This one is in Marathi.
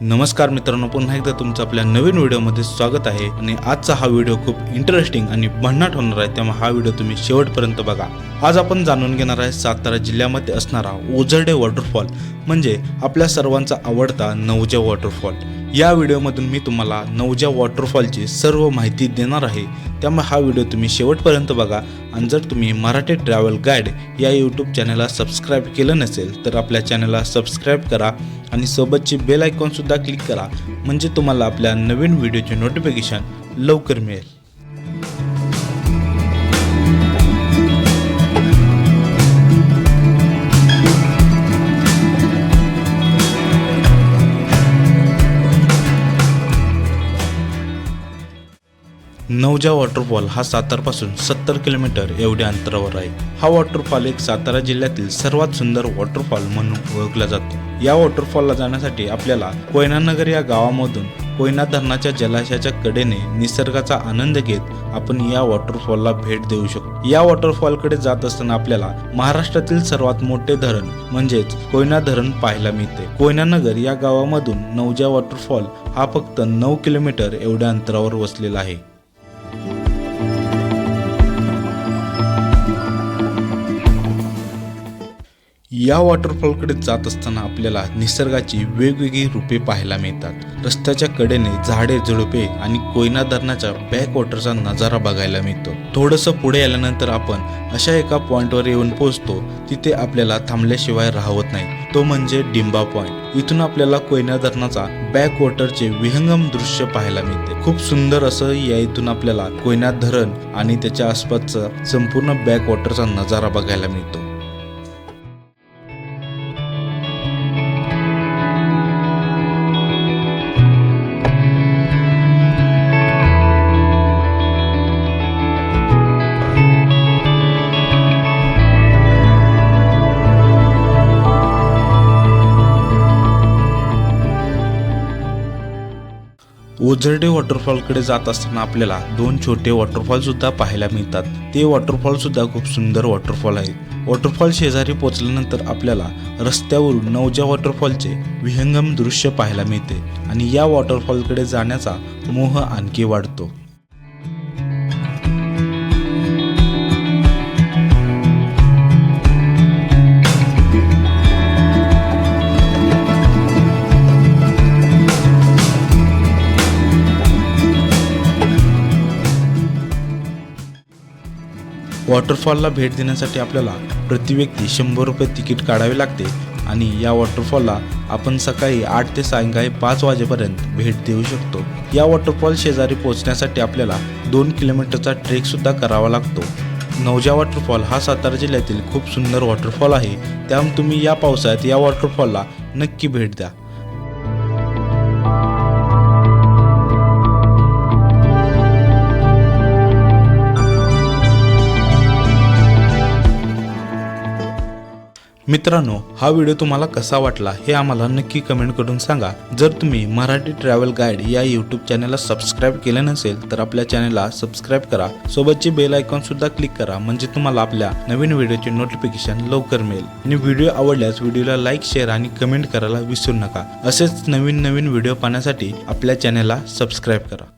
नमस्कार मित्रांनो पुन्हा एकदा तुमचं आपल्या नवीन व्हिडिओमध्ये स्वागत आहे. आणि आजचा हा व्हिडिओ खूप इंटरेस्टिंग आणि भन्नाट होणार आहे त्यामुळे हा व्हिडिओ तुम्ही शेवटपर्यंत बघा. आज आपण जाणून घेणार आहे सातारा जिल्ह्यामध्ये असणारा ओझरडे वॉटरफॉल म्हणजे आपल्या सर्वांचा आवडता नवजे वॉटरफॉल या व्हिडिओमधून मी तुम्हाला नवजा वॉटरफॉलची सर्व माहिती देणार आहे. त्यामुळे हा व्हिडिओ तुम्ही शेवटपर्यंत बघा. आणि जर तुम्ही मराठी ट्रॅव्हल गाईड या यूट्यूब चॅनलला सबस्क्राईब केलं नसेल तर आपल्या चॅनलला सबस्क्राईब करा आणि सोबतची बेल आयकॉनसुद्धा क्लिक करा. म्हणजे तुम्हाला आपल्या नवीन व्हिडिओचे नोटिफिकेशन लवकर मिळेल. नवजा वॉटरफॉल हा सातारपासून सत्तर किलोमीटर एवढ्या अंतरावर आहे. हा वॉटरफॉल एक सातारा जिल्ह्यातील सर्वात सुंदर वॉटरफॉल म्हणून ओळखला जातो. या वॉटरफॉलला जाण्यासाठी आपल्याला कोयनानगर या गावामधून कोयना धरणाच्या जलाशयाच्या कडेने निसर्गाचा आनंद घेत आपण या वॉटरफॉलला भेट देऊ शकतो. या वॉटरफॉलकडे जात असताना आपल्याला महाराष्ट्रातील सर्वात मोठे धरण म्हणजेच कोयना धरण पाहायला मिळते. कोयनानगर या गावामधून नवजा वॉटरफॉल हा फक्त नऊ किलोमीटर एवढ्या अंतरावर वसलेला आहे. या वॉटरफॉलकडे जात असताना आपल्याला निसर्गाची वेगवेगळी रूपे पाहायला मिळतात. रस्त्याच्या कडेने झाडे झुडपे आणि कोयना धरणाच्या बॅक वॉटरचा नजारा बघायला मिळतो. थोडंसं पुढे आल्यानंतर आपण अशा एका पॉइंटवर येऊन पोहोचतो तिथे आपल्याला थांबल्याशिवाय राहवत नाही. तो म्हणजे डिंबा पॉइंट इथून आपल्याला कोयना धरणाचा बॅक वॉटरचे विहंगम दृश्य पाहायला मिळते. खूप सुंदर असं या इथून आपल्याला कोयना धरण आणि त्याच्या आसपासचा संपूर्ण बॅक वॉटरचा नजारा बघायला मिळतो. ओझरडे वॉटरफॉलकडे जात असताना आपल्याला दोन छोटे वॉटरफॉल सुद्धा पाहायला मिळतात. ते वॉटरफॉल सुद्धा खूप सुंदर वॉटरफॉल आहेत वॉटरफॉल शेजारी पोहोचल्यानंतर आपल्याला रस्त्यावरून नवजा वॉटरफॉलचे विहंगम दृश्य पाहायला मिळते आणि या वॉटरफॉलकडे जाण्याचा मोह आणखी वाढतो. वॉटरफॉलला भेट देण्यासाठी आपल्याला प्रति व्यक्ती शंभर रुपये तिकीट काढावे लागते आणि या वॉटरफॉलला आपण सकाळी आठ ते सायंकाळी पाच वाजेपर्यंत भेट देऊ शकतो. या वॉटरफॉल शेजारी पोहोचण्यासाठी आपल्याला दोन किलोमीटरचा ट्रेकसुद्धा करावा लागतो. नवजा वॉटरफॉल हा सातारा जिल्ह्यातील खूप सुंदर वॉटरफॉल आहे. त्यामुळे तुम्ही या पावसाळ्यात या वॉटरफॉलला नक्की भेट द्या. मित्रांनो हा व्हिडिओ तुम्हाला कसा वाटला हे आम्हाला नक्की कमेंट करून सांगा. जर तुम्ही मराठी ट्रॅव्हल गाईड या यूट्यूब चॅनलला सबस्क्राईब केले नसेल तर आपल्या चॅनलला सबस्क्राईब करा. सोबतची बेल आयकॉन सुद्धा क्लिक करा म्हणजे तुम्हाला आपल्या नवीन व्हिडिओचे नोटिफिकेशन लवकर मिळेल. आणि व्हिडिओ आवडल्यास व्हिडिओला लाईक शेअर आणि कमेंट करायला विसरू नका. असेच नवीन नवीन व्हिडिओ पाहण्यासाठी आपल्या चॅनलला सबस्क्राईब करा.